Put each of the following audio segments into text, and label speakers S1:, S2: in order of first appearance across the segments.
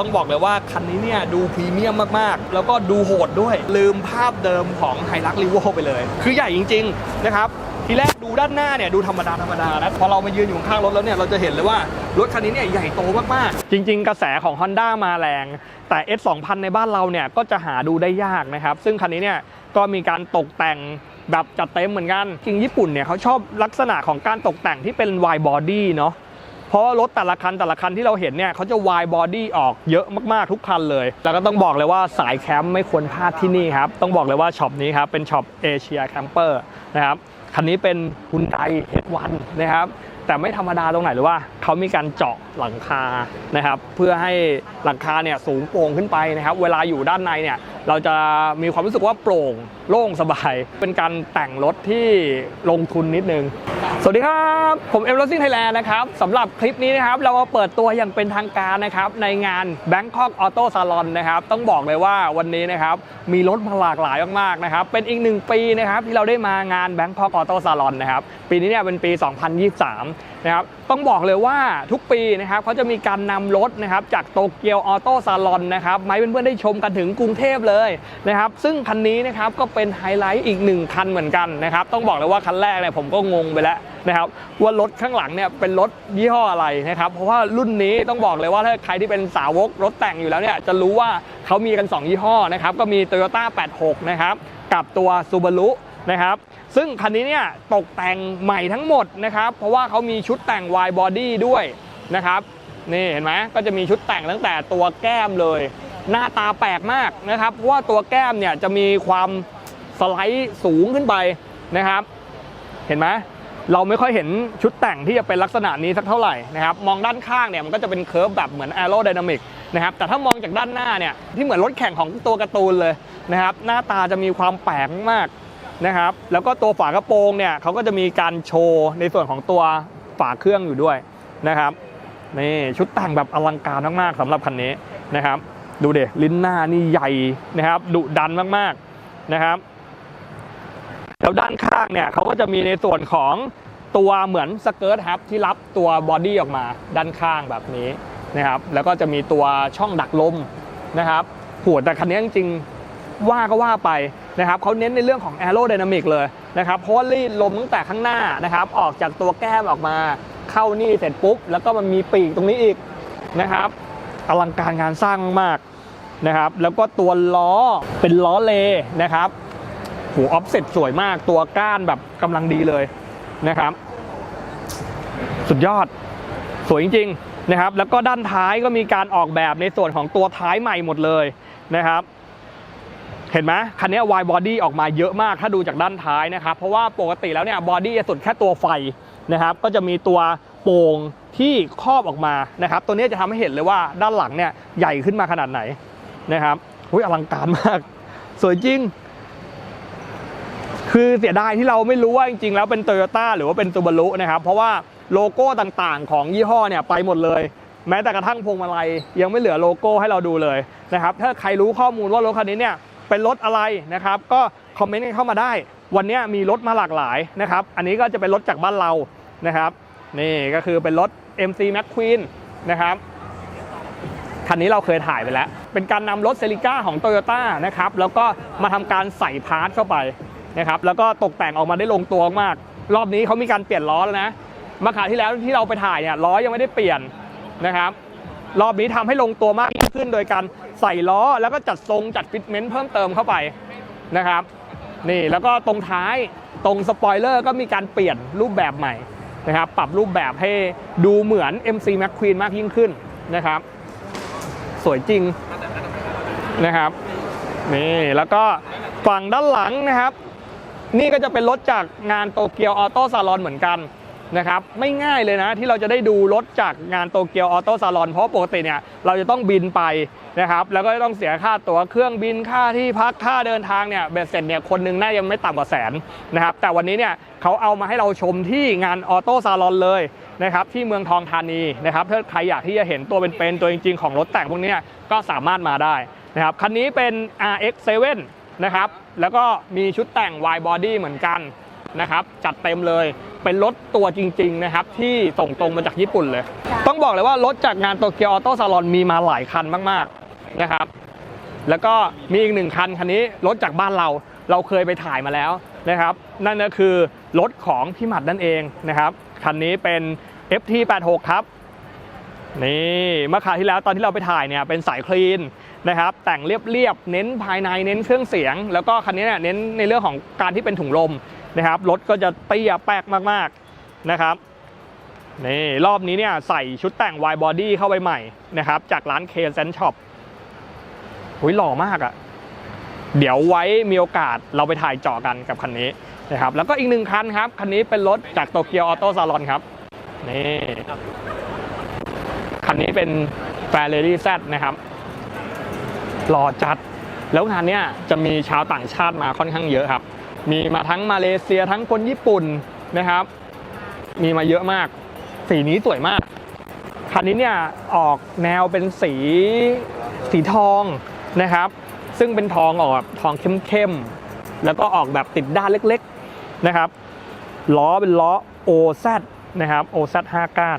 S1: ต้องบอกเลยว่าคันนี้เนี่ยดูพรีเมียมมากๆ แล้วก็ดูโหดด้วย ลืมภาพเดิมของไฮรักรีโวไปเลย คือใหญ่จริง ๆ นะครับ ทีแรกดูด้านหน้าเนี่ยดูธรรมดาธรรมดานะพอเรามายืนอยู่ข้างรถแล้วเนี่ยเราจะเห็นเลยว่ารถคันนี้เนี่ยใหญ่โตมากๆ จริง ๆ กระแสของ Honda มาแรง แต่ S 2000ในบ้านเราเนี่ยก็จะหาดูได้ยากนะครับ ซึ่งคันนี้เนี่ยก็มีการตกแต่งแบบจัดเต็มเหมือนกัน จริงญี่ปุ่นเนี่ยเขาชอบลักษณะของการตกแต่งที่เป็น wide body เนาะ ราะว่ารถแต่ละคันแต่ละคันที่เราเห็นเนี่ยเขาจะวายบอดี้ออกเยอะมากๆทุกคันเลย แล้วก็ต้องบอกเลยว่าสายแคมป์ไม่ควรพลาดที่นี่ครับ ต้องบอกเลยว่าช็อปนี้ครับเป็นช็อปเอเชียแคมเปอร์นะครับคันนี้เป็น Hyundai H1 นะครับแต่ไม่ธรรมดาตรงไหนหรือว่าเขามีการเจาะหลังคานะครับ เพื่อให้หลังคาเนี่ยสูงโปร่งขึ้นไปนะครับ เวลาอยู่ด้านในเนี่ย เราจะมีความรู้สึกว่าโปร่งโล่งสบาย เป็นการแต่งรถที่ลงทุนนิดนึง สวัสดีครับ ผมเอ็มรถซิ่งไทยแลนด์นะครับสำหรับคลิปนี้นะครับ เรามาเปิดตัวอย่างเป็นทางการนะครับ ในงาน Bangkok Auto Salon นะครับ ต้องบอกเลยว่าวันนี้นะครับ มีรถมาหลากหลายมากๆนะครับ เป็นอีกหนึ่งปีนะครับที่เราได้มางาน Bangkok Auto Salon นะครับ ปีนี้เนี่ยเป็นปี 2023 นะครับต้องบอกเลยว่าทุกปีนะครับเขาจะมีการนำรถนะครับจากโตเกียวออโต้ซาลอนนะครับมาให้เพื่อนๆได้ชมกันถึงกรุงเทพเลยนะครับซึ่งคันนี้นะครับก็เป็นไฮไลท์อีกหนึ่งคันเหมือนกันนะครับต้องบอกเลยว่าคันแรกเนี่ยผมก็งงไปแล้วนะครับว่ารถข้างหลังเนี่ยเป็นรถยี่ห้ออะไรนะครับเพราะว่ารุ่นนี้ต้องบอกเลยว่าถ้าใครที่เป็นสาวกรถแต่งอยู่แล้วเนี่ยจะรู้ว่าเขามีกัน 2 ยี่ห้อนะครับก็มี Toyota 86 นะครับกับตัว Subaru นะครับ ซึ่งคันนี้เนี่ยตกแต่งใหม่ทั้งหมดนะครับ เพราะว่าเขามีชุดแต่ง wide body ด้วยนะครับ นี่เห็นไหมก็จะมีชุดแต่งตั้งแต่ตัวแก้มเลย หน้าตาแปลกมากนะครับ เพราะว่าตัวแก้มเนี่ยจะมีความสไลด์สูงขึ้นไปนะครับ เห็นไหมเราไม่ค่อยเห็นชุดแต่งที่จะเป็นลักษณะนี้สักเท่าไหร่นะครับมองด้านข้างเนี่ยมันก็จะเป็นเคิร์ฟแบบเหมือนแอโรไดนามิกนะครับแต่ถ้ามองจากด้านหน้าเนี่ยที่เหมือนรถแข่งของตัวการ์ตูนเลยนะครับหน้าตาจะมีความแปลกมาก นะครับ แล้วก็ตัวฝากระโปรงเนี่ยเขาก็จะมีการโชว์ในส่วนของตัวฝาเครื่องอยู่ด้วยนะครับนี่ชุดแต่งแบบอลังการมากๆสำหรับคันนี้นะครับ ดูเดลิ้นหน้านี่ใหญ่นะครับดุดันมากๆนะครับแล้วด้านข้างเนี่ยเขาก็จะมีในส่วนของตัวเหมือนสเกิร์ตครับที่รับตัวบอดี้ออกมาด้านข้างแบบนี้นะครับ แล้วก็จะมีตัวช่องดักลมนะครับโหัวแต่คันนี้จริงๆว่าก็ว่าไป นะครับเขาเน้นในเรื่องของแอโร d y นามิกเลยนะครับเพราะว่ารีดลมตั้งแต่ข้างหน้านะครับออกจากตัวแก้มออกมาเข้านี่เสร็จปุ๊บ แล้วก็มันมีปีกตรงนี้อีกนะครับอลังการงานสร้างมากนะครับแล้วก็ตัวล้อเป็นล้อเลนะครับโหออฟเซ็ตสวยมากตัวก้านแบบกำลังดีเลยนะครับ สุดยอดสวยจริง ๆ นะครับ แล้วก็ด้านท้ายก็มีการออกแบบในส่วนของตัวท้ายใหม่หมดเลยนะครับ เห็นไหมคันนี้วายบอดี้ออกมาเยอะมากถ้าดูจากด้านท้ายนะครับเพราะว่าปกติแล้วเนี่ยบอดี้จะสุดแค่ตัวไฟนะครับก็จะมีตัวโป่งที่ครอบออกมานะครับตัวนี้จะทำให้เห็นเลยว่าด้านหลังเนี่ยใหญ่ขึ้นมาขนาดไหนนะครับอุ้ยอลังการมาก สวยจริง คือเสียดายที่เราไม่รู้ว่าจริงๆแล้วเป็นโตโยต้าหรือว่าเป็นซูบารุนะครับเพราะว่าโลโก้ต่างๆ ของยี่ห้อเนี่ยไปหมดเลยแม้แต่กระทั่งพวงมาลัยยังไม่เหลือโลโก้ให้เราดูเลยนะครับถ้าใครรู้ข้อมูลว่ารถคันนี้เนี่ย เป็นรถอะไรนะครับ ก็คอมเมนต์กันเข้ามาได้ วันนี้มีรถมาหลากหลายนะครับ อันนี้ก็จะเป็นรถจากบ้านเรานะครับ นี่ก็คือเป็นรถ MC McQueen นะครับคันนี้เราเคยถ่ายไปแล้ว เป็นการนำรถเซริก้าของโตโยต้านะครับ แล้วก็มาทำการใส่พาร์ทเข้าไปนะครับ แล้วก็ตกแต่งออกมาได้ลงตัวมาก รอบนี้เขามีการเปลี่ยนล้อแล้วนะมาขาที่แล้วที่เราไปถ่ายเนี่ยล้อยังไม่ได้เปลี่ยนนะครับ รอบนี้ทำให้ลงตัวมากยิ่งขึ้นโดยการ ใส่ล้อแล้วก็จัดทรงจัดฟิตเมนต์เพิ่มเติมเข้าไปนะครับนี่แล้วก็ตรงท้ายตรงสปอยเลอร์ก็มีการเปลี่ยนรูปแบบใหม่นะครับปรับรูปแบบให้ดูเหมือน MC McQueen มากยิ่งขึ้นนะครับ สวยจริงนะครับนี่แล้วก็ฝั่งด้านหลังนะครับ นี่ก็จะเป็นรถจากงานโตเกียวออโต้ซาลอนเหมือนกัน นะครับไม่ง่ายเลยนะที่เราจะได้ดูรถจากงานโตเกียวออโต้ซาลอนเพราะปกติเนี่ยเราจะต้องบินไปนะครับแล้วก็ต้องเสียค่าตั๋วเครื่องบินค่าที่พักค่าเดินทางเนี่ยเบ็ดเสร็จเนี่ยคนหนึงน่าจะไม่ต่ำกว่าแสนนะครับแต่วันนี้เนี่ยเขาเอามาให้เราชมที่งานออโต้ซาลอนเลยนะครับที่เมืองทองธานีนะครับถ้าใครอยากที่จะเห็นตัวเป็นๆตัวจริงๆของรถแต่งพวกนี้ก็สามารถมาได้นะครับคันนี้เป็น RX7 นะครับแล้วก็มีชุดแต่ง wide body เหมือนกัน นะครับจัดเต็มเลยเป็นรถตัวจริงๆนะครับที่ส่งตรงมาจากญี่ปุ่นเลย ต้องบอกเลยว่ารถจากงานโตเกียวออโต้ซาลอนมีมาหลายคันมากๆนะครับแล้วก็มีอีกหนึ่งคันคันนี้รถจากบ้านเราเราเคยไปถ่ายมาแล้วนะครับนั่นก็คือรถของพี่หมัดนั่นเองนะครับคันนี้เป็น FT86 ครับนี่เมื่อคราวที่แล้วตอนที่เราไปถ่ายเนี่ยเป็นสายคลีนนะครับแต่งเรียบๆเน้นภายในเน้นเครื่องเสียง แล้วก็คันนี้เนี่ยเน้นในเรื่องของการที่เป็นถุงลม นะครับรถก็จะเตี้ยแป๊กมากๆนะครับนี่รอบนี้เนี่ยใส่ชุดแต่ง Y body เข้าไปใหม่นะครับ จากร้าน K s e n Shop หุยหล่อมากอะ่ะ เดี๋ยวไว้มีโอกาสเราไปถ่ายเจาะกันกับคันนี้นะครับ แล้วก็อีกหนึ่งคันครับ คันนี้เป็นรถจากโตเกียวออโต้ซาลอนครับ นี่ คันนี้เป็นแฟร์เรดี้แซนะครับ หล่อจัด แล้วงานเนี้ยจะมีชาวต่างชาติมาค่อนข้างเยอะครับ มีมาทั้งมาเลเซียทั้งคนญี่ปุ่นนะครับ มีมาเยอะมาก สีนี้สวยมาก คันนี้เนี่ยออกแนวเป็นสีสีทองนะครับ ซึ่งเป็นทองออกทองเข้มๆ แล้วก็ออกแบบติดด้านเล็กๆนะครับ ล้อเป็นล้อ OZ นะครับ OZ 5ก้าน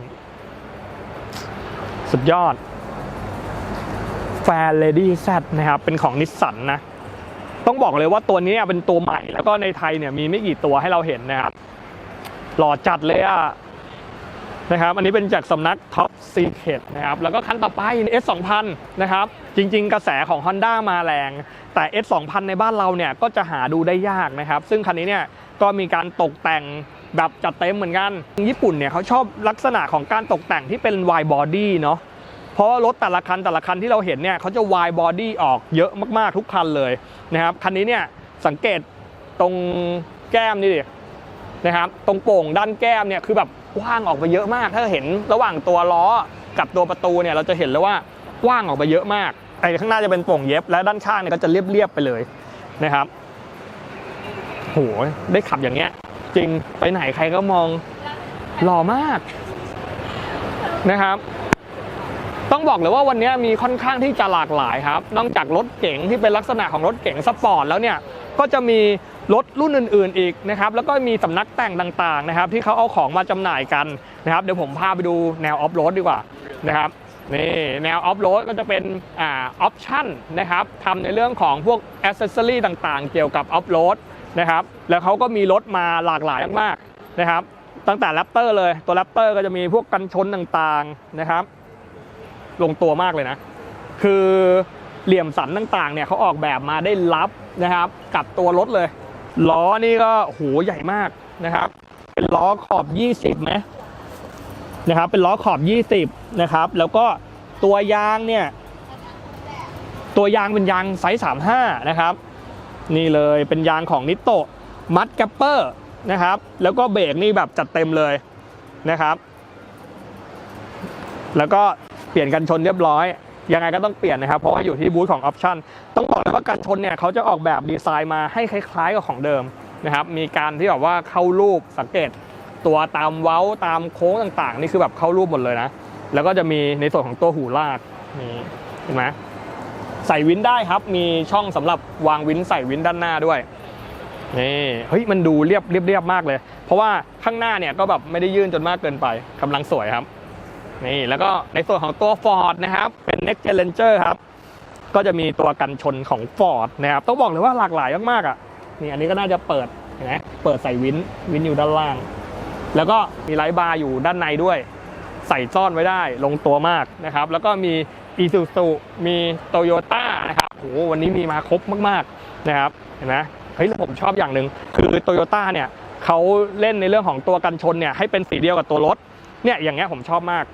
S1: สุดยอดแฟร์เลดี้แซนะครับ เป็นของนิสสันนะ ต้องบอกเลยว่าตัวนี้เป็นตัวใหม่ แล้วก็ในไทยเนี่ยมีไม่กี่ตัวให้เราเห็นนะครับหล่อจัดเลยอะนะครับ อันนี้เป็นจากสำนัก Top Secret นะครับ แล้วก็คันต่อไป S2000 นะครับ จริง ๆ กระแสของ Honda มาแรง แต่ S2000 ในบ้านเราเนี่ยก็จะหาดูได้ยากนะครับ ซึ่งคันนี้เนี่ยก็มีการตกแต่งแบบจัดเต็มเหมือนกัน ญี่ปุ่นเนี่ยเขาชอบลักษณะของการตกแต่งที่เป็น wide body เนาะ เพราะว่ารถแต่ละคันแต่ละคันที่เราเห็นเนี่ยเขาจะ wide body ออกเยอะมากๆทุกคันเลยนะครับคันนี้เนี่ยสังเกตตรงแก้มนี่ดินะครับตรงโป่งด้านแก้มเนี่ยคือแบบกว้างออกไปเยอะมาก ถ้าเห็นระหว่างตัวล้อกับตัวประตูเนี่ยเราจะเห็นเลยว่ากว้างออกไปเยอะมากไอ้ข้างหน้าจะเป็นโป่งเย็บ และด้านข้างเนี่ยก็จะเรียบๆไปเลยนะครับโหได้ขับอย่างเงี้ย จริงไปไหนใครก็มองหล่อมากนะครับ ต้องบอกเลยว่าวันนี้มีค่อนข้างที่จะหลากหลายครับ นอกจากรถเก๋งที่เป็นลักษณะของรถเก๋งสปอร์ตแล้วเนี่ย ก็จะมีรถรุ่นอื่น ๆ อีกนะครับ แล้วก็มีสำนักแต่งต่าง ๆ นะครับ ที่เขาเอาของมาจำหน่ายกันนะครับ เดี๋ยวผมพาไปดูแนวออฟโรดดีกว่านะครับ นี่แนวออฟโรดก็จะเป็นอ่าออปชั่นนะครับทำในเรื่องของพวกอ c เซซอรี่ต่าง ๆ เกี่ยวกับออฟโรดนะครับ แล้วเขาก็มีรถมาหลากหลายมากๆนะครับ ตั้งแต่แรปเตอร์เลย ตัวแรปเตอร์ก็จะมีพวกกันชนต่าง ๆ นะครับ ลงตัวมากเลยนะ คือเหลี่ยมสันต่างๆ เนี่ยเขาออกแบบมาได้รับนะครับ กับตัวรถเลย ล้อนี่ก็โหใหญ่มากนะครับ เป็นล้อขอบ 20ไหมนะครับ เป็นล้อขอบ 20 นะครับ แล้วก็ตัวยางเนี่ย ตัวยางเป็นยางไซส์ 35 นะครับ นี่เลยเป็นยางของนิโตมัดแกปเปอร์นะครับ แล้วก็เบรกนี่แบบจัดเต็มเลยนะครับ แล้วก็ ปลี่ยนกันชนเรียบร้อยยังไงก็ต้องเปลี่ยนนะครับ เพราะว่าอยู่ที่บูธของออปชันต้องบอกเลยว่ากันชนเนี่ยเขาจะออกแบบดีไซน์มาให้คล้าย ๆ กับของเดิมนะครับมีการที่แบบว่าเข้ารูปสังเกตตัวตามเว้าตามโค้งต่างๆ นี่คือแบบเข้ารูปหมดเลยนะ แล้วก็จะมีในส่วนของตัวหูลากนี่เห็นไหมใส่วินได้ครับ มีช่องสำหรับวางวินใส่วินด้านหน้าด้วยนี่เฮ้ยมันดูเรียบเรียบเรียบมากเลย เพราะว่าข้างหน้าเนี่ยก็แบบไม่ได้ยื่นจนมากเกินไปกำลังสวยครับ นี่แล้วก็ในส่วนของตัว Ford นะครับ เป็น Next Gen Ranger ครับ ก็จะมีตัวกันชนของ Ford นะครับ ต้องบอกเลยว่าหลากหลายมากๆอะนี่อันนี้ก็น่าจะเปิดเห็นไหมเปิดใส่วินวินอยู่ด้านล่าง แล้วก็มีไลท์บาร์อยู่ด้านในด้วย ใส่ซ่อนไว้ได้ลงตัวมากนะครับ แล้วก็มี Isuzu มี Toyota นะครับโหวันนี้มีมาครบมากๆนะครับเห็นไหมเฮ้ยแล้วผมชอบอย่างหนึ่งคือ Toyota เนี่ยเขาเล่นในเรื่องของตัวกันชนเนี่ยให้เป็นสีเดียวกับตัวรถเนี่ยอย่างเงี้ยผมชอบมาก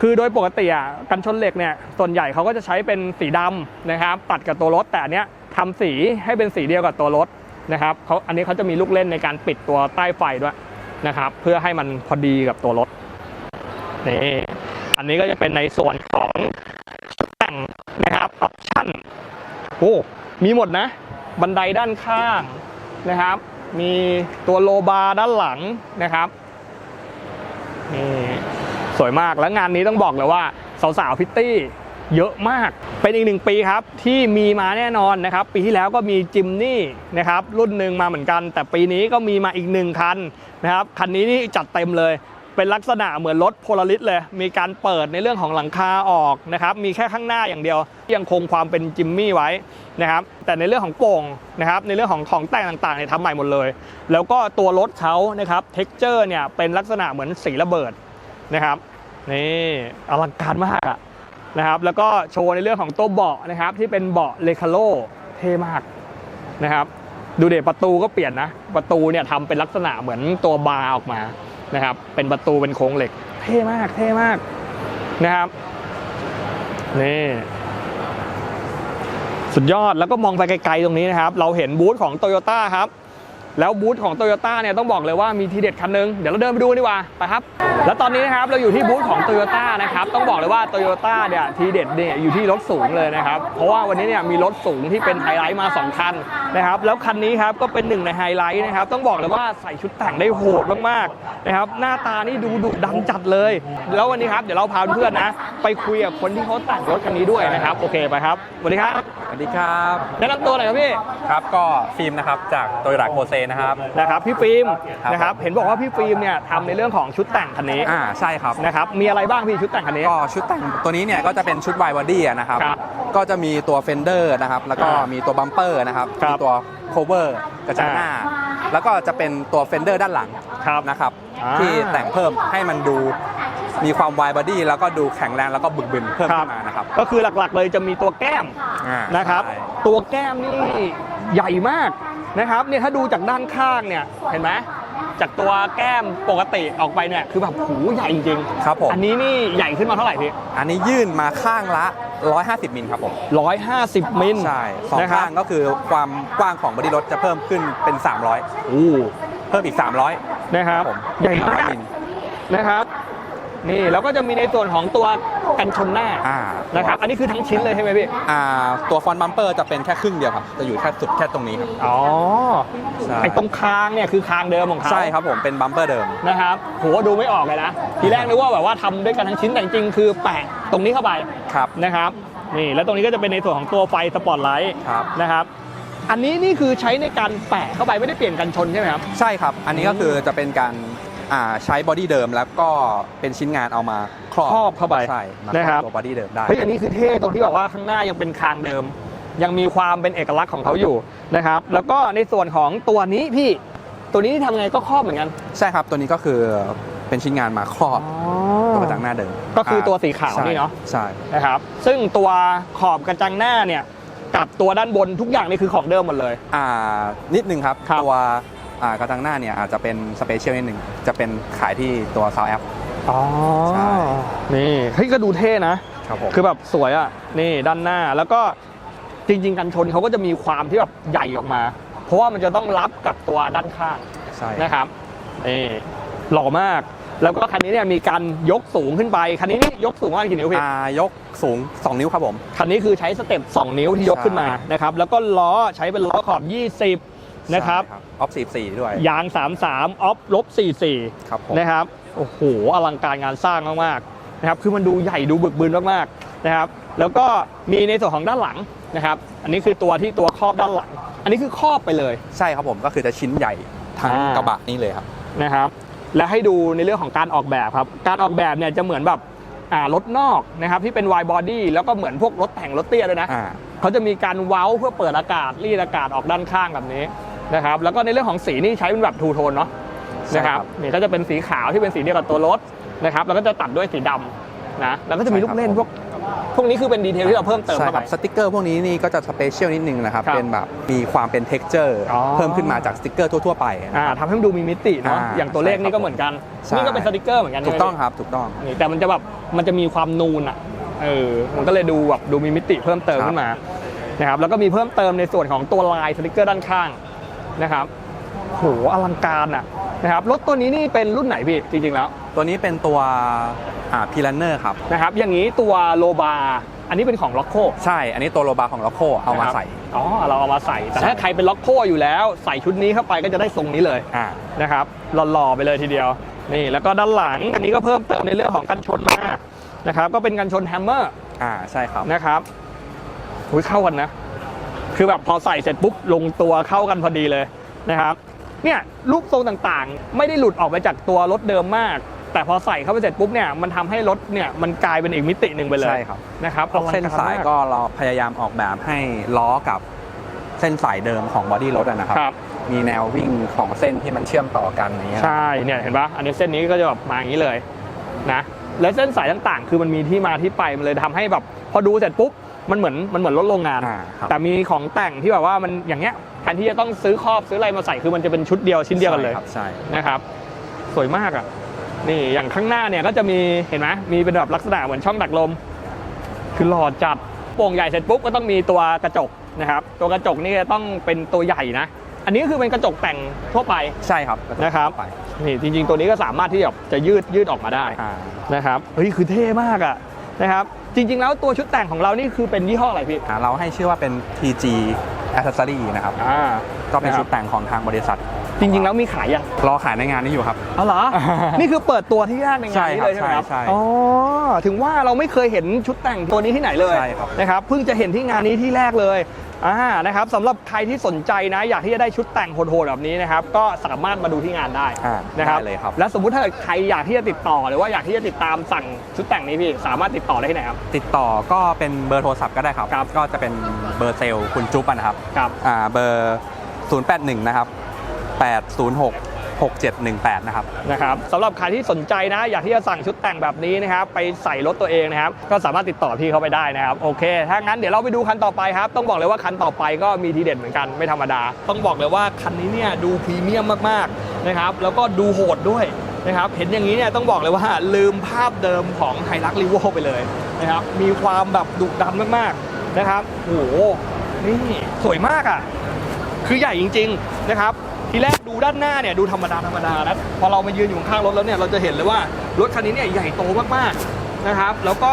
S1: คือโดยปกติอะกันชนเหล็กเนี่ยส่วนใหญ่เขาก็จะใช้เป็นสีดำนะครับ ตัดกับตัวรถ แต่อันเนี้ยทำสีให้เป็นสีเดียวกับตัวรถนะครับเขาอันนี้เขาจะมีลูกเล่นในการปิดตัวใต้ไฟด้วยนะครับ เพื่อให้มันพอดีกับตัวรถนี่อันนี้ก็จะเป็นในส่วนของแต่งนะครับออปชั่นโอ้มีหมดนะ บันไดด้านข้างนะครับ มีตัวโลบาร์ด้านหลังนะครับ สวยมากแล้วงานนี้ต้องบอกเลยว่าสาวๆพิตตี้เยอะมาก เป็นอีกหนึ่งปีครับที่มีมาแน่นอนนะครับ ปีที่แล้วก็มีจิมนี่นะครับรุ่นหนึ่งมาเหมือนกัน แต่ปีนี้ก็มีมาอีกหนึ่งคันนะครับคันนี้นี่จัดเต็มเลย เป็นลักษณะเหมือนรถโพลาริสเลย มีการเปิดในเรื่องของหลังคาออกนะครับ มีแค่ข้างหน้าอย่างเดียว ยังคงความเป็นจิมมี่ไว้นะครับ แต่ในเรื่องของโป่งนะครับ ในเรื่องของของแต่งต่างๆเนี่ยทำใหม่หมดเลย แล้วก็ตัวรถเขานะครับเท็กเจอร์เนี่ยเป็นลักษณะเหมือนสีระเบิดนะครับ นี่อลังการมากอะนะครับ แล้วก็โชว์ในเรื่องของตัวเบาะนะครับ ที่เป็นเบาะเลคาโลเท่มากนะครับ ดูเดประตูก็เปลี่ยนนะ ประตูเนี่ยทำเป็นลักษณะเหมือนตัวบาร์ออกมานะครับ เป็นประตูเป็นโครงเหล็ก เท่มาก เท่มากนะครับนี่สุดยอดแล้วก็มองไปไกลๆตรงนี้นะครับ เราเห็นบูธของโตโยต้าครับ แล้วบูธของโตโยต้าเนี่ยต้องบอกเลยว่ามีทีเด็ดคันหนึง เดี๋ยวเราเดินไปดูดีกว่าไปครับ แล้วตอนนี้นะครับเราอยู่ที่บูธของโตโยต้านะครับต้องบอกเลยว่าโตโยต้าเนี่ยทีเด็ดเนี่ยอยู่ที่รถสูงเลยนะครับเพราะว่าวันนี้เนี่ยมีรถสูงที่เป็นไฮไลท์มา 2 คันนะครับแล้วคันนี้ครับก็เป็นหนึ่งในไฮไลท์นะครับต้องบอกเลยว่าใส่ชุดแต่งได้โหดมากๆนะครับหน้าตานี่ดูดุดันจัดเลย แล้ววันนี้ครับเดี๋ยวเราพาเพื่อนๆนะไปคุยกับคนที่เขาแต่งรถคันนี้ด้วยนะครับโอเคไปครับสวัสดีครับ
S2: สวัสดีครับ
S1: แนะนำตัวหน่อยครับพี่
S2: ครับก็ฟิล์มนะครับจากโตโยต้าโคเซนะครับ
S1: นะครับพี่ฟิล์ม
S2: ครับ
S1: นะครับเห็นบอกว่าพี่ฟิล์มเนี่ยทำในเรื่องของชุดแต่งคันนี้
S2: อ่าใช่ครับ
S1: นะครับมีอะไรบ้างพี่ชุดแต่งคันนี้
S2: ก็ชุดแต่งตัวนี้เนี่ยก็จะเป็นชุดไวบอดี้นะครับ
S1: ครับ
S2: ก็จะมีตัวเฟนเดอร์นะครับ แล้วก็มีตัวบัมเปอร์นะครับ
S1: ครับ
S2: มีตัวโคเวอร์กระจังหน้า แล้วก็จะเป็นตัวเฟนเดอร์ด้านหลัง
S1: ครับ
S2: นะครับ
S1: อ่า
S2: ที่แต่งเพิ่มให้มันดูมีความไวบอดี้แล้วก็ดูแข็งแรงแล้วก็บึกบึนเพิ่ม
S1: ครั
S2: ขึ้
S1: บ
S2: นมานะครับ
S1: ก็คือหลักๆเลยจะมีตัวแก้ม
S2: อ่า
S1: นะครับ
S2: ใช่
S1: ตัวแก้มนี่ใหญ่มาก นะครับเนี่ยถ้าดูจากด้านข้างเนี่ยเห็นไหมจากตัวแก้มปกติออกไปเนี่ยคือแบบหูใหญ่จริงๆ
S2: ครับผม
S1: อันนี้นี่ใหญ่ขึ้นมาเท่าไหร่พี่
S2: อันนี้ยื่นมาข้างละ 150 มิลครับผม
S1: ร้อยห้าสิบมิล
S2: ใช่สอง
S1: นะครับ
S2: ข้างก็คือความกว้างของบอดี้รถจะเพิ่มขึ้นเป็น 300
S1: โอ้
S2: เพิ่มอีก 300
S1: นะครับ
S2: ผม
S1: ใหญ่มาก
S2: มิล
S1: นะครับ นี่แล้วก็จะมีในส่วนของตัวกันชนหน้า
S2: อ่า
S1: นะครับ อันนี้คือทั้งชิ้นเลยใช่ไหมพี่
S2: อ่าตัวฟอนต์บัมเปอร์จะเป็นแค่ครึ่งเดียวครับ จะอยู่แค่สุดแค่ตรงนี้ครับ
S1: อ๋อ
S2: ใช่
S1: ไอ้ตรงคางเนี่ยคือคางเดิมของเขา
S2: ใช่ครับผมเป็นบัมเปอร์เดิม
S1: นะครับโหดูไม่ออกเลยนะ ทีแรกนึกว่าแบบว่าทำด้วยกันทั้งชิ้นแต่จริงๆคือแปะตรงนี้เข้าไป
S2: ครับ
S1: นะครับ นี่แล้วตรงนี้ก็จะเป็นในส่วนของตัวไฟสปอตไลท์
S2: ครับ
S1: นะครับ อันนี้นี่คือใช้ในการแปะเข้าไปไม่ได้เปลี่ยนกันชนใช่ไหมครับ
S2: ใช่ครับ อันนี้ก็คือจะเป็นการ อ่าใช้บอดี้เดิมแล้วก็เป็นชิ้นงานเอามาครอบ
S1: ครอบเข้าไป
S2: ใช่มา
S1: นะครับ
S2: ตัวบอดี้เดิมได้
S1: เฮ้ยอันนี้คือเท่ตรงที่แบบว่าข้างหน้ายังเป็นคางเดิม ยังมีความเป็นเอกลักษณ์ของเขาอยู่นะครับ แล้วก็ในส่วนของตัวนี้พี่ตัวนี้ทำไงก็ครอบเหมือนกัน
S2: ใช่ครับตัวนี้ก็คือเป็นชิ้นงานมาครอบตัวกระจังหน้าเดิม
S1: ก็คือตัวสีขาวนี่เนาะ
S2: ใช่
S1: นะครับ ซึ่งตัวขอบกระจังหน้าเนี่ยกับตัวด้านบนทุกอย่างนี่คือของเดิมหมดเลย
S2: อ่านิดนึงครับ
S1: ครับ
S2: ตัวอ่า กระจังหน้าเนี่ยอาจจะเป็นสเปเชียลนิดนึงจะเป็นขายที่ตัวซาวแอป
S1: อ๋อ
S2: ใช่
S1: นี่เฮ้ยก็ดูเท่นะ
S2: ครับผม
S1: คือแบบสวยอะ นี่ด้านหน้าแล้วก็จริง ๆ กันชนเขาก็จะมีความที่แบบใหญ่ออกมา เพราะว่ามันจะต้องรับกับตัวด้านข้าง
S2: ใช่
S1: นะครับนี่หล่อมาก แล้วก็คันนี้เนี่ยมีการยกสูงขึ้นไป คันนี้นี่ยกสูงมากกี่นิ้วพี่
S2: อ่ายกสูง 2 นิ้วครับผม
S1: คันนี้คือใช้สเต็ป2นิ้วที่ยกขึ้นมา
S2: ใช่
S1: นะครับ แล้วก็ล้อใช้เป็นล้อขอบ20 นะครับ
S2: ออฟ44 ด้วย
S1: ยาง 33ออฟลบ44
S2: ครับผม
S1: นะครับโอ้โหอลังการงานสร้างมากๆนะครับคือมันดูใหญ่ดูบึกบึนมากๆนะครับ แล้วก็มีในส่วนของด้านหลังนะครับ อันนี้คือตัวที่ตัวครอบด้านหลัง อันนี้คือครอบไปเลย
S2: ใช่ครับผมก็คือจะชิ้นใหญ่ทั้ง
S1: อ่าก
S2: กระบะนี้เลยครับ
S1: นะครับ และให้ดูในเรื่องของการออกแบบครับ การออกแบบเนี่ยจะเหมือนแบบอ่ารถนอกนะครับที่เป็น wide body แล้วก็เหมือนพวกรถแต่งรถเตี้ยด้วยนะ
S2: อ่า
S1: เขาจะมีการเว้าเพื่อเปิดอากาศรีดอากาศออกด้านข้างแบบนี้ นะครับแล้วก็ในเรื่องของสีนี่ใช้เป็นแบบทูโทนเนาะ
S2: ใช่
S1: นะค
S2: ครั
S1: รับบนี่ก็จะเป็นสีขาวที่เป็นสีเดียวกับตัวรถนะครับแล้วก็จะตัดด้วยสีดำนะแล้วก็จะมี
S2: ใช่
S1: ลู
S2: ครั
S1: ก
S2: บ
S1: เล่นพวกพวกนี้คือเป็นดีเทลที่เราเพิ่มเติม
S2: ใช่
S1: เข้า
S2: ค
S1: ไป
S2: รับสติกเกอร์พวกนี้นี่ก็จะสเปเชียลนิดนึงนะครับ
S1: ครับ
S2: เป็นแบบมีความเป็นเท็กเจอร์
S1: อ๋อ
S2: เพิ่มขึ้นมาจากสติกเกอร์ทั่วๆไปนะ
S1: อ่า
S2: ครับ
S1: ทำให้มันดูมีมิติเนาะ
S2: อ่า
S1: อย่างตัวเลขนี่
S2: ใช่ครับ
S1: ก็เหมือนกัน
S2: ใช่
S1: นี่ก็เป็นสติกเกอร์เหมือนกัน
S2: ถู
S1: ใช่
S2: ก
S1: ไหม
S2: ต้องครับถูกต้อง
S1: นี่แต่มันจะแบบมันจะมีความนูนอะเออมันก็เลยดูแบบดูมีมิติเพิ่มเติม
S2: ครับ
S1: ขึ้นมานะครับแล้วก็มีเพิ่มเติมในส่วนของตัวลายสติกเกอร์ด้านข้าง นะครับโหอลังการอะนะครับรถตัวนี้นี่เป็นรุ่นไหนพี่จริงๆแล้ว
S2: ตัวนี้เป็นตัวอ่าพีลันเนอร์ครับ
S1: นะครับอย่างนี้ตัวโลบาอันนี้เป็นของล็อกโค
S2: ใช่ อันนี้ตัวโลบาของล็อกโคเอามาใส่
S1: อ๋อเราเอามาใส่แต่
S2: ใช่
S1: ถ้าใครเป็นล็อกโคอยู่แล้วใส่ชุดนี้เข้าไปก็จะได้ทรงนี้เลย
S2: อ่า
S1: นะครับหล่อๆไปเลยทีเดียวนี่แล้วก็ด้านหลังอันนี้ก็เพิ่มเติมในเรื่องของกันชนมานะครับก็เป็นกันชนแฮมเมอร์
S2: อ่าใช่ครับ
S1: นะครับอุ้ยเข้ากันนะ คือแบบพอใส่เสร็จปุ๊บลงตัวเข้ากันพอดีเลยนะครับเนี่ยรูปทรงต่างๆ ไม่ได้หลุดออกไปจากตัวรถเดิมมาก แต่พอใส่เข้าไปเสร็จปุ๊บเนี่ยมันทำให้รถเนี่ยมันกลายเป็นอีกมิติหนึ่งไปเลย
S2: ใช่ครับ
S1: นะครับ
S2: พวกเส้นสายก็เราพยายามออกแบบให้ล้อกับเส้นสายเดิมของบอดี้รถอะนะครับ
S1: ครับ
S2: มีแนววิ่งของเส้นที่มันเชื่อมต่อกันอย่างเงี้ย
S1: ใช่เนี่ยเห็นปะอันนี้เส้นนี้ก็จะแบบมาอย่างนี้เลยนะแล้วเส้นสายต่างๆ คือมันมีที่มาที่ไปมันเลยทำให้แบบพอดูเสร็จปุ๊บ มันเหมือนมันเหมือนรถโรงงาน
S2: อ่าครับ
S1: แต่มีของแต่งที่แบบว่ามันอย่างเงี้ยแทนที่จะต้องซื้อครอบซื้ออะไรมาใส่คือมันจะเป็นชุดเดียวชิ้นเดียวกันเลย
S2: ใช่ครับใช่
S1: นะครับ สวยมากอะนี่อย่างข้างหน้าเนี่ยก็จะมีเห็นไหมมีเป็นแบบลักษณะเหมือนช่องดักลม คือหล่อจัดโป่งใหญ่เสร็จปุ๊บก็ต้องมีตัวกระจกนะครับตัวกระจกนี่จะต้องเป็นตัวใหญ่นะ อันนี้ก็คือเป็นกระจกแต่งทั่วไป
S2: ใช่ครับ
S1: นะครับ
S2: ไป
S1: นี่จริงๆ ตัวนี้ก็สามารถที่แบบจะยืดยืดออกมาได้
S2: อ่า
S1: นะครับเฮ้ยคือเท่มากอะนะครับ จริง ๆ แล้วตัวชุดแต่งของเรานี่คือเป็นยี่ห้ออะไรพี่
S2: อ่าเราให้ชื่อว่าเป็น TG Accessory นะครับ
S1: อ่า
S2: ก็เป็น
S1: นะครับ
S2: ชุดแต่งของทางบริษัท
S1: จริง ๆ แล้วมีขายยัง
S2: รอขายในงานนี้อยู่ครับ
S1: อ๋อเหรอ นี่คือเปิดตัวที่แรกในงานนี้เลย
S2: ใช่
S1: ใช่ไหม
S2: ค
S1: ค
S2: รั
S1: รั
S2: บบใช่ใช่
S1: อ๋อถึงว่าเราไม่เคยเห็นชุดแต่งตัวนี้ที่ไหนเลย
S2: ใช่ครับ
S1: นะครับเพิ่งจะเห็นที่งานนี้ที่แรกเลย อ่านะครับสำหรับใครที่สนใจนะ อยากที่จะได้ชุดแต่งโหดๆแบบนี้นะครับ ก็สามารถมาดูที่งานได้
S2: อ่า
S1: นะครับ
S2: ได้เลยครับ
S1: และสมมุติถ้าเกิดใครอยากที่จะติดต่อหรือว่าอยากที่จะติดตามสั่งชุดแต่งนี้พี่สามารถติดต่อได้ที่ไหนครับ
S2: ติดต่อก็เป็นเบอร์โทรศัพท์ก็ได้ครับ
S1: ครับ
S2: ก็จะเป็นเบอร์เซลล์คุณจุ๊บอะนะครับ
S1: ครับ
S2: อ่าเบอร์ 081 นะครับ 806 6718 นะครับ
S1: นะครับสำหรับใครที่สนใจนะอยากที่จะสั่งชุดแต่งแบบนี้นะครับไปใส่รถตัวเองนะครับก็สามารถติดต่อพี่เขาไปได้นะครับโอเค ถ้างั้นเดี๋ยวเราไปดูคันต่อไปครับ ต้องบอกเลยว่าคันต่อไปก็มีทีเด็ดเหมือนกันไม่ธรรมดา ต้องบอกเลยว่าคันนี้เนี่ยดูพรีเมียมมากๆนะครับแล้วก็ดูโหดด้วยนะครับเห็นอย่างนี้เนี่ยต้องบอกเลยว่าลืมภาพเดิมของไฮรักรีโวไปเลยนะครับมีความแบบดุดันมากๆนะครับโอ้โหนี่สวยมากอะคือใหญ่จริง ๆนะครับ ทีแรกดูด้านหน้าเนี่ยดูธรรมดาธรรมดานะพอเรามายืนอยู่ข้างรถแล้วเนี่ยเราจะเห็นเลยว่ารถคันนี้เนี่ยใหญ่โตมากๆนะครับ แล้วก็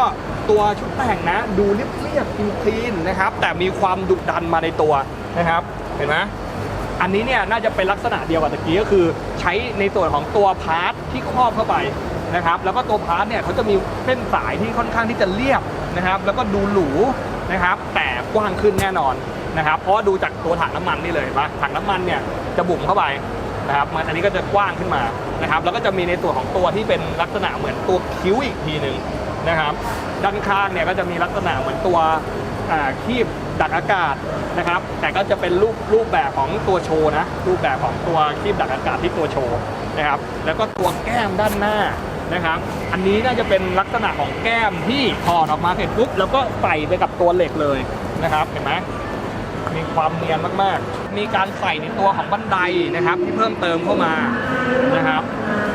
S1: ตัวชุดแต่งนะ ดูเรียบๆคลีนนะครับ แต่มีความดุดันมาในตัวนะครับ เห็นไหมอันนี้เนี่ยน่าจะเป็นลักษณะเดียวกับตะกี้ก็คือ ใช้ในส่วนของตัวพาร์ทที่ครอบเข้าไปนะครับ แล้วก็ตัวพาร์ทเนี่ยเขาจะมีเส้นสายที่ค่อนข้างที่จะเรียบนะครับ แล้วก็ดูหรูนะครับ แต่กว้างขึ้นแน่นอน นะครับเพราะดูจากตัวถังน้ำมันนี่เลยปะถังน้ำมันเนี่ยจะบุ๋มเข้าไปนะครับมันอันนี้ก็จะกว้างขึ้นมานะครับแล้วก็จะมีในส่วนของตัวที่เป็นลักษณะเหมือนตัวคิ้วอีกทีหนึ่งนะครับ ด้านข้างเนี่ยก็จะมีลักษณะเหมือนตัวคีบดักอากาศนะครับ แต่ก็จะเป็นรูปรูปแบบของตัวโชว์นะรูปแบบของตัวคีบดักอากาศที่ตัวโชว์นะครับ แล้วก็ตัวแก้มด้านหน้านะครับ อันนี้น่าจะเป็นลักษณะของแก้มที่ถอดออกมาเสร็จปุ๊บแล้วก็ใส่ไปกับตัวเหล็กเลยนะครับเห็นไหม มีความเนียนมากๆ มีการใส่ในตัวของบันไดนะครับที่เพิ่มเติมเข้ามานะครับ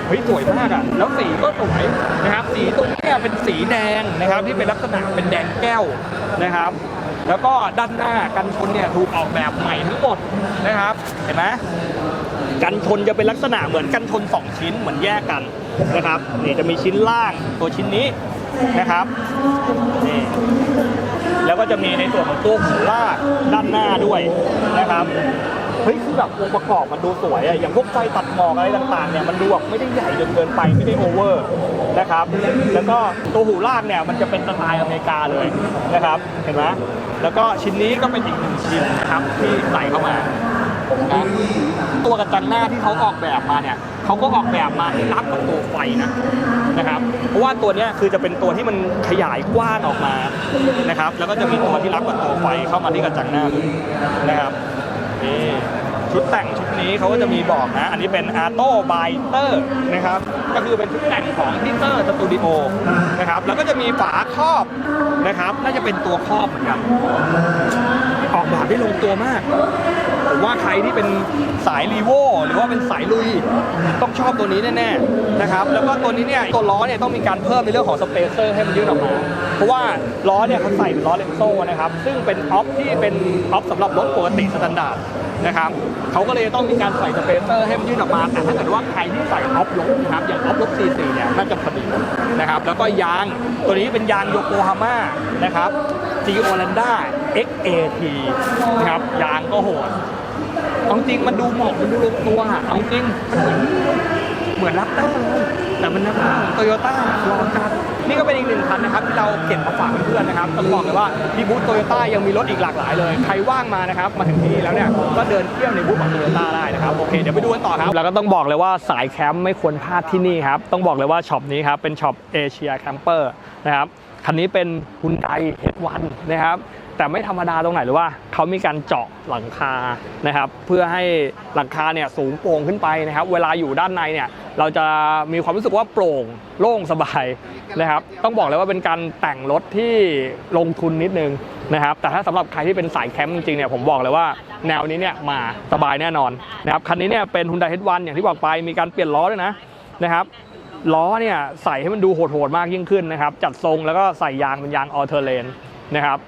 S1: เฮ้ยสวยมากอะแล้วสีก็สวยนะครับ สีตรงนี้เป็นสีแดงนะครับ ที่เป็นลักษณะเป็นแดงแก้วนะครับ แล้วก็ด้านหน้ากันชนเนี่ยถูกออกแบบใหม่ทั้งหมดนะครับ เห็นไหมกันชนจะเป็นลักษณะเหมือนกันชน 2 ชิ้นเหมือนแยกกันนะครับนี่จะมีชิ้นล่างตัวชิ้นนี้นะครับนี่ แล้วก็จะมีในส่วนของตัวหูลากด้านหน้าด้วยนะครับเฮ้ยคือแบบองค์ประกอบมันดูสวยอะอย่างพวกไฟตัดหมอกอะไรต่างๆเนี่ยมันดูแบบไม่ได้ใหญ่จนเกินไปไม่ได้โอเวอร์นะครับ แล้วก็ตัวหูลากเนี่ยมันจะเป็นสไตล์อเมริกาเลยนะครับ เห็นไหมแล้วก็ชิ้นนี้ก็เป็นอีกหนึ่งชิ้นนะครับที่ใส่เข้ามานะตัวกระจังหน้าที่เขาออกแบบมาเนี่ย เขาก็ออกแบบมาให้รับกับตัวไฟนะนะครับ เพราะว่าตัวนี้คือจะเป็นตัวที่มันขยายกว้างออกมานะครับ แล้วก็จะมีตัวที่รับกับตัวไฟเข้ามาที่กระจังหน้านะครับนี่ชุดแต่งชุดนี้เขาก็จะมีบอกนะ อันนี้เป็น a r t o b y t e r นะครับ ก็คือเป็นชุดแต่งของทิเตอร์สตูดิโอนะครับ แล้วก็จะมีฝาครอบนะครับ น่าจะเป็นตัวครอบเหมือนกัน ออกแบบได้ลงตัวมาก ผมว่าใครที่เป็นสายรีโวหรือว่าเป็นสายลุยต้องชอบตัวนี้แน่ๆนะครับแล้วก็ตัวนี้เนี่ยตัวล้อเนี่ยต้องมีการเพิ่มในเรื่องของสเปเซอร์ให้มันยืดออกมา เพราะว่าล้อเนี่ยเขาใส่เป็นล้อเลนโซ่นะครับซึ่งเป็นออฟที่เป็นออฟสำหรับรถปกติสแตนดาร์ดนะครับเขาก็เลยต้องมีการใส่สเปเซอร์ให้มันยืดออกมา แต่ถ้าเกิดว่าใครที่ใส่ออฟลบนะครับอย่างออฟลบ44เนี่ยน่าจะพอดีนะครับแล้วก็ยางตัวนี้เป็นยางโยโกฮาม่านะครับ G o l a n d a XAT นะครับยางก็โหดเอาจริงมันดูเหมาะมันดูลงตัวเอาจริงมันเหมือนเหมือนรปเตอร์เลยแต่มันนักโตโยต้ารอจัดนี่ก็เป็นอีกหนึ่งคันนะครับที่เราเก็บมาฝากเพื่อนๆนะครับต้องบอกเลยว่าที่บูธโตโยต้ายังมีรถอีกหลากหลายเลย ใครว่างมานะครับมาถึงที่นี่แล้วเนี่ยก็เดินเที่ยวในบูธของโตโยต้าได้นะครับโอเคเดี๋ยวไปดูกันต่อครับแล้วก็ต้องบอกเลยว่าสายแคมป์ไม่ควรพลาดที่นี่ครับต้องบอกเลยว่าช็อปนี้ครับเป็นช็อปเอเชียแคมเปอร์นะครับ คันนี้เป็น Hyundai H1 นนะครับ แต่ไม่ธรรมดาตรงไหนหรือว่าเขามีการเจาะหลังคานะครับ เพื่อให้หลังคาเนี่ยสูงโปร่งขึ้นไปนะครับ เวลาอยู่ด้านในเนี่ย เราจะมีความรู้สึกว่าโปร่งโล่งสบายนะครับ ต้องบอกเลยว่าเป็นการแต่งรถที่ลงทุนนิดนึงนะครับ แต่ถ้าสำหรับใครที่เป็นสายแคมป์จริงๆเนี่ยผมบอกเลยว่าแนวนี้เนี่ยมาสบายแน่นอนนะครับคันนี้เนี่ยเป็น Hyundai H1 อย่างที่บอกไปมีการเปลี่ยนล้อด้วยนะนะครับ ล้อเนี่ยใส่ให้มันดูโหดๆมากยิ่งขึ้นนะครับ จัดทรงแล้วก็ใส่ยางเป็นยางออเทอร์เลนนะครับ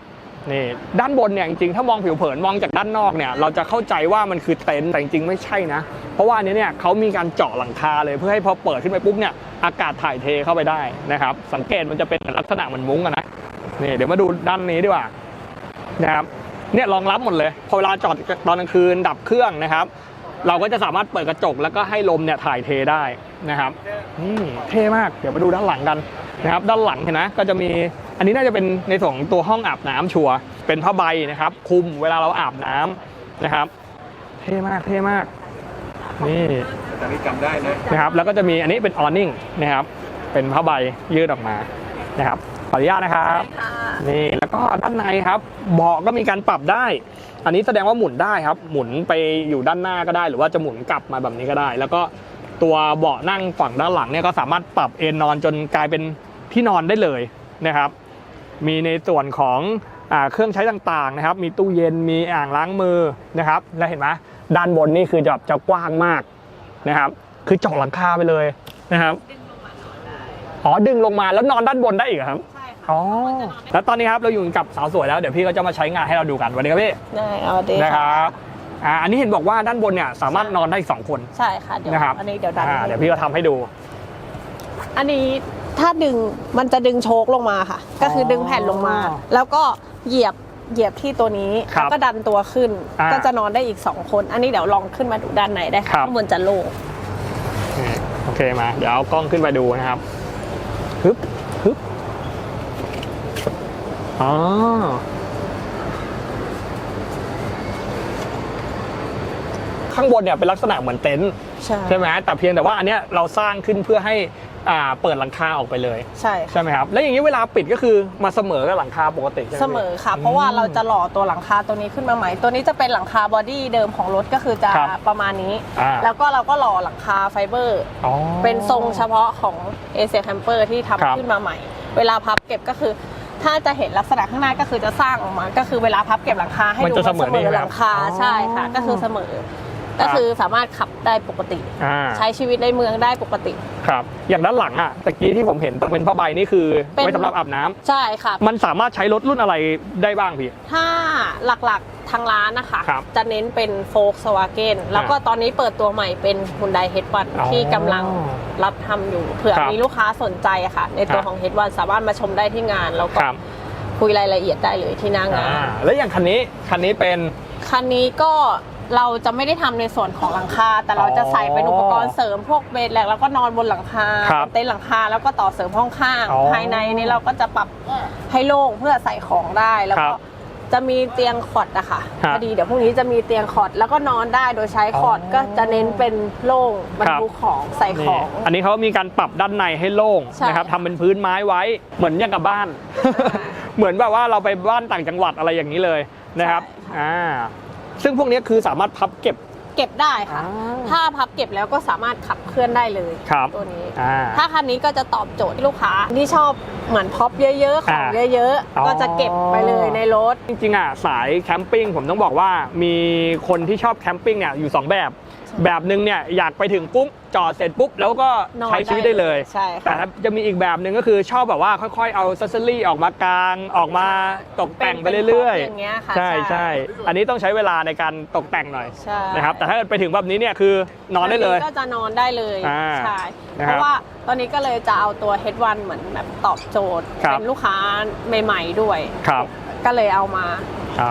S1: นี่ด้านบนเนี่ยจริงๆถ้ามองผิวเผินมองจากด้านนอกเนี่ยเราจะเข้าใจว่ามันคือเต็นท์แต่จริงๆไม่ใช่นะ เพราะว่าอันนี้เนี่ยเขามีการเจาะหลังคาเลยเพื่อให้พอเปิดขึ้นไปปุ๊บเนี่ยอากาศถ่ายเทเข้าไปได้นะครับ สังเกตมันจะเป็นลักษณะเหมือนมุ้งนะนี่เดี๋ยวมาดูด้านนี้ดีกว่านะครับเนี่ยรองรับหมดเลยพอเวลาจอดตอนกลางคืนดับเครื่องนะครับ เราก็จะสามารถเปิดกระจกแล้วก็ให้ลมเนี่ยถ่ายเทได้นะครับนี่เท่มากเดี๋ยวมาดูด้านหลังกันนะครับด้านหลังเห็นนะก็จะมีอันนี้น่าจะเป็นในส่วนตัวห้องอาบน้ำชัวเป็นผ้าใบนะครับคุมเวลาเราอาบน้ำนะครับ เท่มากเท่มากนี่
S2: แต่นี่จำได้นะ
S1: นะครับ แล้วก็จะมีอันนี้เป็นออนิ่งนะครับ เป็นผ้าใบยืดออกมานะครับขออนุญาตนะครับ นี่แล้วก็ด้านในครับ เบาะก็มีการปรับได้ อันนี้แสดงว่าหมุนได้ครับ หมุนไปอยู่ด้านหน้าก็ได้ หรือว่าจะหมุนกลับมาแบบนี้ก็ได้ แล้วก็ตัวเบาะนั่งฝั่งด้านหลังเนี่ยก็สามารถปรับเอนนอนจนกลายเป็นที่นอนได้เลยนะครับ มีในส่วนของอเครื่องใช้ต่างๆนะครับ มีตู้เย็นมีอ่างล้างมือนะครับ แล้วเห็นไหมด้านบนนี่คือจะจะกว้างมากนะครับ คือเจาะหลังคาไปเลยนะครับอ๋อดึงลงมาแล้วนอนด้านบนได้อีกเหรอครับ อ๋อแล้วตอนนี้ครับเราอยู่กับสาวสวยแล้วเดี๋ยวพี่ก็จะมาใช้งานให้เราดูกันสวันนี้ครับพี่
S3: ได้เอาดี
S1: นะครับอ่าอันนี้เห็นบอกว่าด้านบนเนี่ยสามารถนอนได้อีกสองคน
S3: ใช่ค่ะเดี๋ยว
S1: นะครับ
S3: อันนี้เดี๋ยวดัน
S1: อ่าเดี๋ยวพี่ก็ทำให้ดู
S3: อันนี้ถ้าดึงมันจะดึงโชคลงมาค่ะ ก็คือดึงแผ่นลงมา แล้วก็เหยียบเหยียบที่ตัวนี้
S1: ครับ
S3: แล้วก็ดันตัวขึ้น
S1: อ่า
S3: ก็จะนอนได้อีกสองคน อันนี้เดี๋ยวลองขึ้นมาดูด้านในได้
S1: ครั
S3: ค่ะ
S1: บ
S3: ข้างบนจะโล่ง
S1: นี่โอเคมา เดี๋ยวเอากล้องขึ้นไปดูนะครับฮึบฮึบ อ๋อข้างบนเนี่ยเป็นลักษณะเหมือนเต็นท์
S3: ใช่
S1: ใช่ไหมแต่เพียงแต่ว่าอันเนี้ยเราสร้างขึ้นเพื่อให้อ่าเปิดหลังคาออกไปเลย
S3: ใช่ค่ะ
S1: ใช่ไหมครับ แล้วอย่างนี้เวลาปิดก็คือมาเสมอกับหลังคาปกติใช่ไหม
S3: เสมอค่ะ เพราะว่าเราจะหล่อตัวหลังคาตัวนี้ขึ้นมาใหม่ ตัวนี้จะเป็นหลังคาบอดี้เดิมของรถก็คือจะ
S1: ครับ
S3: ประมาณนี้
S1: อ่า
S3: แล้วก็เราก็หล่อหลังคาไฟเบอร์
S1: อ๋อ
S3: เป็นทรงเฉพาะของเอเชียแคมเปอร์ที่
S1: ครับ
S3: ทำขึ้นมาใหม่ เวลาพับเก็บก็คือ ถ้าจะเห็นลักษณะข้างหน้าก็คือจะสร้างออกมา ก็คือเวลาพับเก็บหลังคาให้
S1: มัน
S3: ดู
S1: จะเสมอนี่
S3: หลังคา
S1: ครับ
S3: ใช่ค่ะ
S1: อ๋อ
S3: ก็คือเสมอ ก็คือสามารถขับได้ปกติ
S1: อ่า
S3: ใช้ชีวิตในเมืองได้ปกติ
S1: ครับ อย่างด้านหลังอะตะกี้ที่ผมเห็นต้องเป็นผ้าใบนี่คือ
S3: เป็น
S1: ไว้สำหรับอาบน้ำ
S3: ใช่ค่ะ
S1: มันสามารถใช้รถรุ่นอะไรได้บ้างพี่
S3: ถ้าหลักๆทางร้านนะคะ
S1: ครับ
S3: จะเน้นเป็นโฟกสวาเกนแล้วก็ตอนนี้เปิดตัวใหม่เป็นฮุนไดเฮดวัน
S1: อ๋อ
S3: ที่กำลังรับทำอยู่เผื่อ
S1: ครับ
S3: มีลูกค้าสนใจอะค่ะ ในตัว
S1: ครับ
S3: ของเฮดวันสามารถมาชมได้ที่งานแล้วก็
S1: ครับ
S3: คุยรายละเอียดได้เลยที่หน้างา
S1: อ่านแล้วอย่างคันนี้คันนี้เป็น
S3: คันนี้ก็ เราจะไม่ได้ทำในส่วนของหลังคา แต่เราจะใส่เป็นอุปกรณ์เสริมพวกเบดแลกแล้วก็นอนบนหลังคา
S1: ครับ
S3: เต็นท์หลังคาแล้วก็ต่อเสริมห้องข้าง
S1: อ๋อ
S3: ภายในนี้เราก็จะปรับให้โล่งเพื่อใส่ของได้แล้ว
S1: ครั
S3: ก็
S1: บ
S3: จะมีเตียงคอร์ดอะค่ะ
S1: ครับ
S3: พอดีเดี๋ยวพรุ่งนี้จะมีเตียงคอร์ดแล้วก็นอนได้โดยใช้คอร์ด
S1: อ๋อ
S3: ก็จะเน้นเป็นโล่งบรรทุกของใส่ข
S1: นี่
S3: อง
S1: อันนี้เขามีการปรับด้านในให้โล่ง
S3: ใช่
S1: นะครับทำเป็นพื้นไม้ไว้เหมือนอย่างกับบ้าน เหมือนแบบว่าเราไปบ้านต่างจังหวัดอะไรอย่างนี้เลยนะครับอ่า ซึ่งพวกนี้คือสามารถพับเก็บ
S3: เก็บได้ค่ะ
S1: อ่า
S3: ถ้าพับเก็บแล้วก็สามารถขับเคลื่อนได้เลย
S1: ครับ
S3: ตัวนี้
S1: อ่า
S3: ถ้าคันนี้ก็จะตอบโจทย์ลูกค้าที่ชอบเหมือนพ็อปเยอะๆ ของ
S1: อ่า
S3: เยอะ
S1: อ๋อ
S3: ๆ ก็จะเก็บไปเลยในรถ
S1: จริงๆอะสายแคมปิ้งผมต้องบอกว่ามีคนที่ชอบแคมปิ้งเนี่ยอยู่2แบบ แบบหนึ่งเนี่ยอยากไปถึงปุ๊บจอดเสร็จปุ๊บแล้วก็
S3: นอน
S1: ใช้ชีวิตได้เลย
S3: ใช่
S1: แต่
S3: ค่ะ
S1: จะมีอีกแบบหนึ่งก็คือชอบแบบว่าค่อยๆเอาซัสเซอรี่ออกมากลางออกมาตกแต่งไปเรื่อย
S3: เป็นอย่างเงี้ยค่ะ
S1: ใช่ใช่ อันนี้ต้องใช้เวลาในการตกแต่งหน่อย
S3: ใช่
S1: นะครับแต่ถ้าเกิดไปถึงแบบนี้เนี่ยคือนอนได้เลย
S3: ก็จะนอนได้เลย
S1: อ่า
S3: ใช่
S1: นะครับ
S3: เพราะว่าตอนนี้ก็เลยจะเอาตัว H1 เหมือนแบบตอบโจทย์
S1: ครับ
S3: เป็นลูกค้าใหม่ ๆ ด้วย
S1: ครับ
S3: ก็เลยเอามา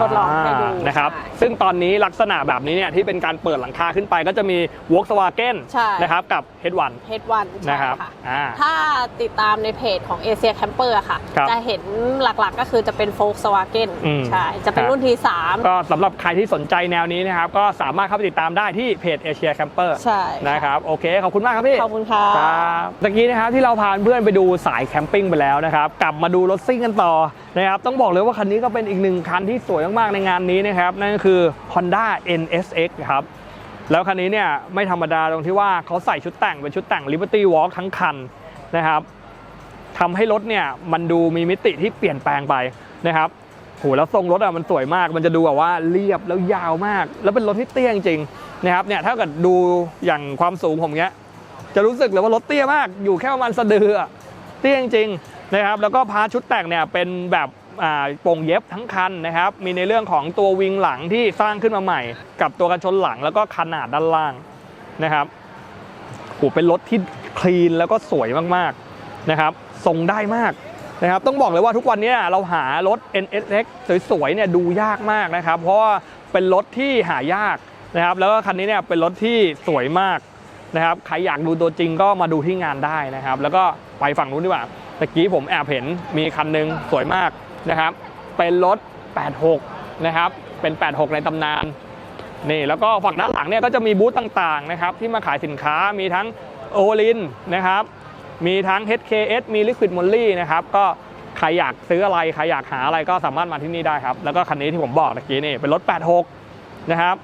S3: ทดลองให้ดูา
S1: นะครับ
S3: ใช่
S1: ซึ่งตอนนี้ลักษณะแบบนี้เนี่ยที่เป็นการเปิดหลังคาขึ้นไป ก็จะมี Volkswagen
S3: ใช่
S1: นะครับกับ H1
S3: เฮดวัน
S1: นะครับ
S3: ค่ะ
S1: อ่า
S3: ถ้าติดตามในเพจของ Asia Camper อะค่ะ
S1: ครับ
S3: จะเห็นหลักๆก็คือจะเป็น Volkswagen
S1: อืม
S3: ใช่ จะเป็
S1: ครับ
S3: นรุ่นที่สาม
S1: ก็สำหรับใครที่สนใจแนวนี้นะครับ ก็สามารถเข้าไปติดตามได้ที่เพจ Asia Camper
S3: ใช่
S1: นะครับโอเค ขอบคุณมากครับพี่
S3: ขอบคุณค่ะ
S1: ครับตะกี้นะครับที่เราพาเพื่อนไปดูสายแคมปิ้งไปแล้วนะครับกลับมาดูรถซิ่งกันต่อนะครับต้องบอกเลยว่าคันนี้ก็เป็นอีกหนึ่งคันที่สวยมากๆในงานนี้นะครับ นั่นก็คือ Honda NSX ครับ แล้วคันนี้เนี่ยไม่ธรรมดาตรงที่ว่าเขาใส่ชุดแต่งเป็นชุดแต่ง Liberty Walk ทั้งคันนะครับทำให้รถเนี่ยมันดูมีมิติที่เปลี่ยนแปลงไปนะครับโหแล้วทรงรถอะมันสวยมาก มันจะดูแบบว่าเรียบแล้วยาวมาก แล้วเป็นรถที่เตี้ยจริงๆนะครับเนี่ยถ้าเกิดดูอย่างความสูงผมเนี้ยจะรู้สึกเลยว่ารถเตี้ยมากอยู่แค่ประมาณสะดือเตี้ยจริงๆนะครับแล้วก็พาชุดแต่งเนี่ยเป็นแบบ โป่งเย็บทั้งคันนะครับ มีในเรื่องของตัววิงหลังที่สร้างขึ้นมาใหม่ กับตัวกันชนหลังแล้วก็ขนาดด้านล่างนะครับโหเป็นรถที่คลีนแล้วก็สวยมากๆนะครับทรงได้มากนะครับต้องบอกเลยว่าทุกวันนี้เราหารถ NSX สวยๆเนี่ยดูยากมากนะครับ เพราะว่าเป็นรถที่หายากนะครับ แล้วก็คันนี้เนี่ยเป็นรถที่สวยมากนะครับใครอยากดูตัวจริงก็มาดูที่งานได้นะครับ แล้วก็ไปฝั่งนู้นดีกว่าตะกี้ผมแอบเห็นมีคันหนึงสวยมาก นะครับ เป็นรถ 86 นะครับ เป็น 86 ในตำนาน นี่ แล้วก็ฝั่งด้านหลังเนี่ยก็จะมีบูธต่างๆนะครับ ที่มาขายสินค้า มีทั้งโอลินนะครับ มีทั้ง HKS มี Liquid Moly นะครับ ก็ใครอยากซื้ออะไร ใครอยากหาอะไรก็สามารถมาที่นี่ได้ครับ แล้วก็คันนี้ที่ผมบอกตะกี้นี่ เป็นรถ 86 นะครับ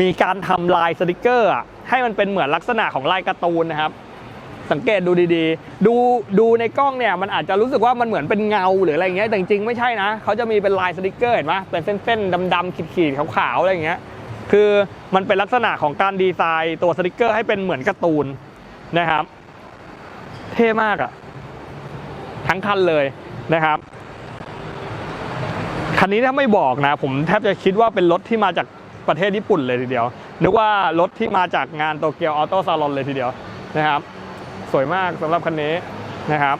S1: มีการทำลายสติกเกอร์ให้มันเป็นเหมือนลักษณะของลายการ์ตูนนะครับ สังเกตดูดีๆ ดูดูในกล้องเนี่ยมันอาจจะรู้สึกว่ามันเหมือนเป็นเงาหรืออะไรเงี้ยแต่จริงๆไม่ใช่นะเขาจะมีเป็นลายสติกเกอร์เห็นไหมเป็นเส้นๆดำๆขีดๆขาวๆอะไรเงี้ยคือมันเป็นลักษณะของการดีไซน์ตัวสติกเกอร์ให้เป็นเหมือนการ์ตูนนะครับ เท่มากอะทั้งคันเลยนะครับคันนี้ถ้าไม่บอกนะ ผมแทบจะคิดว่าเป็นรถที่มาจากประเทศญี่ปุ่นเลยทีเดียว นึกว่ารถที่มาจากงานโตเกียวออโต้ซาลอนเลยทีเดียวนะครับ สวยมากสำหรับคันนี้นะครับ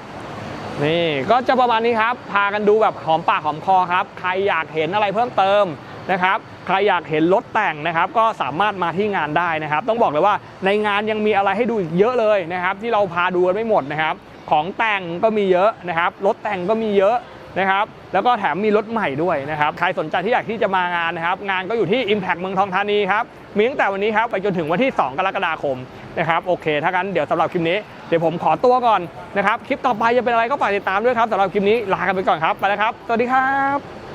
S1: นี่ก็จะประมาณนี้ครับ พากันดูแบบหอมปากหอมคอครับ ใครอยากเห็นอะไรเพิ่มเติมนะครับ ใครอยากเห็นรถแต่งนะครับ ก็สามารถมาที่งานได้นะครับ ต้องบอกเลยว่าในงานยังมีอะไรให้ดูอีกเยอะเลยนะครับ ที่เราพาดูกันไม่หมดนะครับ ของแต่งก็มีเยอะนะครับ รถแต่งก็มีเยอะนะครับ แล้วก็แถมมีรถใหม่ด้วยนะครับ ใครสนใจที่อยากที่จะมางานนะครับ งานก็อยู่ที่ Impact เมืองทองธานีครับ มีตั้งแต่วันนี้ครับไปจนถึงวันที่ 2 กรกฎาคมนะครับโอเคถ้างั้นเดี๋ยวสำหรับคลิปนี้เดี๋ยวผมขอตัวก่อนนะครับคลิปต่อไปจะเป็นอะไรก็ฝากติดตามด้วยครับสำหรับคลิปนี้ลากันไปก่อนครับไปแล้วครับ สวัสดีครับ